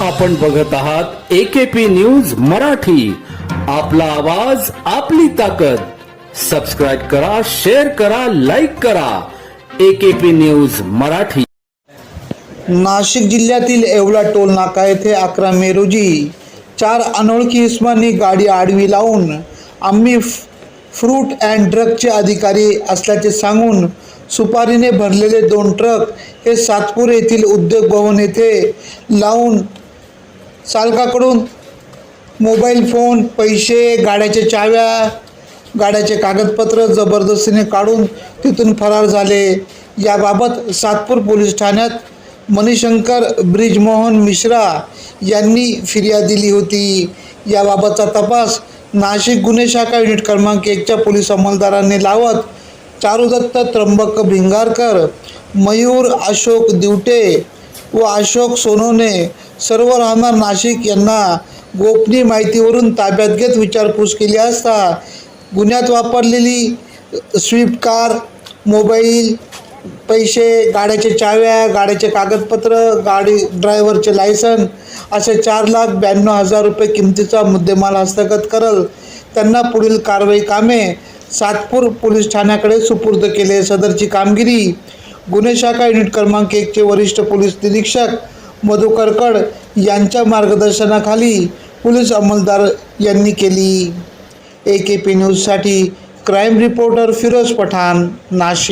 आपण बघत आहात एकेपी न्यूज मराठी. आपला आवाज आपली ताकद. सबस्क्राईब करा शेअर करा लाईक करा. AKP news Marathi. नाशिक जिल्ह्यातील येवला टोल नाका येथे अकरा मे रोजी चार अनोळखी इसमांनी गाडी आडवी लावून आम्ही फ- फ्रूट अँड ड्रगचे अधिकारी असल्याचे सांगून सुपारीने भरलेले दोन ट्रक हे सातपूर येथील उद्योग भवन येथे लावून चालकाकडून मोबाईल फोन पैसे गाड्याच्या चाव्या गाड्याचे कागदपत्र जबरदस्तीने काढून तिथून फरार झाले. याबाबत सातपूर पोलीस ठाण्यात मणिशंकर ब्रिजमोहन मिश्रा यांनी फिर्याद दिली होती. याबाबतचा तपास नाशिक गुन्हे शाखा युनिट क्रमांक एकच्या पोलीस अंमलदारांनी लावत चारुदत्त त्र्यंबक भिंगारकर मयूर अशोक दिवटे व अशोक सोनोने सर्व राहणार नाशिक यांना गोपनीय माहितीवरून ताब्यात घेत विचारपूस केली असता गुन्ह्यात वापरलेली स्विफ्ट कार मोबाईल पैसे गाड्याचे चाव्या गाड्याचे कागदपत्र गाडी ड्रायव्हरचे लायसन असे चार लाख ब्याण्णव हजार रुपये किमतीचा मुद्देमाल हस्तगत करल त्यांना पुढील कारवाई कामे सातपूर पोलीस ठाण्याकडे सुपूर्द केले. सदरची कामगिरी गुन्हे शाखा युनिट क्रमांक एकचे वरिष्ठ पोलीस निरीक्षक मधुकरकड यांच्या मार्गदर्शनाखाली पोलीस अंमलदार यांनी केली. ए के पी न्यूजसाठी क्राईम रिपोर्टर फिरोज पठाण नाशिक.